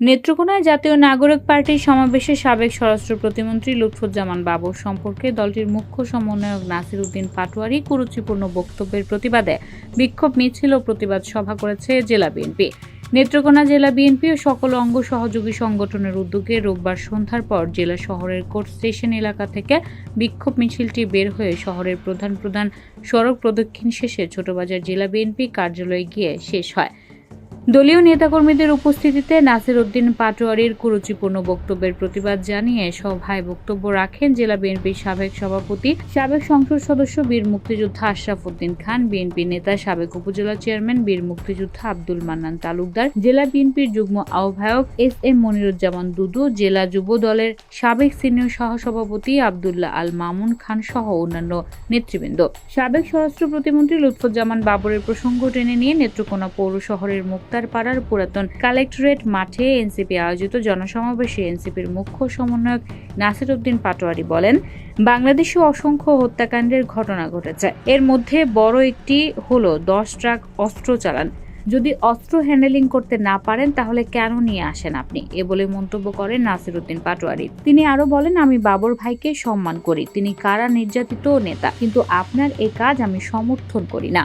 নেত্রকোনায় জাতীয় নাগরিক পার্টির সমাবেশে সাবেক স্বরাষ্ট্র প্রতিমন্ত্রী লুৎফুজ্জামান বাবর সম্পর্কে দলটির মুখ্য সমন্বয়ক নাসির উদ্দিন পাটোয়ারি কুরুচিপূর্ণ বক্তব্যের প্রতিবাদে বিক্ষোভ, মিছিল ও প্রতিবাদ সভা করেছে জেলা বিএনপি। নেত্রকোনা জেলা বিএনপি ও সকল অঙ্গ সহযোগী সংগঠনের উদ্যোগে রোববার সন্ধ্যার পর জেলা শহরের কোর্ট স্টেশন এলাকা থেকে বিক্ষোভ, মিছিলটি বের হয়ে শহরের প্রধান প্রধান সড়ক প্রদক্ষিণ শেষে ছোটবাজার জেলা বিএনপি কার্যালয়ে গিয়ে শেষ হয়। দলীয় নেতাকর্মীদের উপস্থিতিতে নাসির উদ্দিন পাটোয়ারির কুরুচিপূর্ণ বক্তব্যের প্রতিবাদ জানিয়ে সভায় বক্তব্য রাখেন জেলা বিএনপির সাবেক সভাপতি, সাবেক সংসদ সদস্য বীর মুক্তিযোদ্ধা আশরাফ উদ্দিন খান, বিএনপি নেতা সাবেক উপজেলা চেয়ারম্যান বীর মুক্তিযোদ্ধা আব্দুল মান্নান তালুকদার, জেলা বিএনপির যুগ্ম আহ্বায়ক এস এম মনিরুজ্জামান দুদু, জেলা যুব দলের সাবেক সিনিয়র সহসভাপতি আবদুল্লাহ আল মামুন খান সহ অন্যান্য নেতৃবৃন্দ। সাবেক স্বরাষ্ট্র প্রতিমন্ত্রী লুৎফুজ্জামান বাবরের প্রসঙ্গ টেনে নিয়ে নেত্রকোনা পৌর শহরের মুক্তারপাড়ার পুরাতন কালেক্টরেট মাঠে এনসিপি আয়োজিত জনসমাবেশে এনসিপির মুখ্য সমন্বয়ক নাসির উদ্দিন পাটোয়ারি বলেন, বাংলাদেশে অসংখ্য হত্যাকাণ্ডের ঘটনা ঘটেছে। এর মধ্যে বড় একটি হলো দশ ট্রাক অস্ত্র চালান। যদি অস্ত্র হ্যান্ডেলিং করতে না পারেন, তাহলে কেন নিয়ে আসেন আপনি? এ বলে মন্তব্য করেন নাসির উদ্দিন পাটোয়ারি। তিনি আরও বলেন, আমি বাবর ভাইকে সম্মান করি। তিনি কারা নির্যাতিত নেতা? কিন্তু আপনার এ কাজ আমি সমর্থন করি না।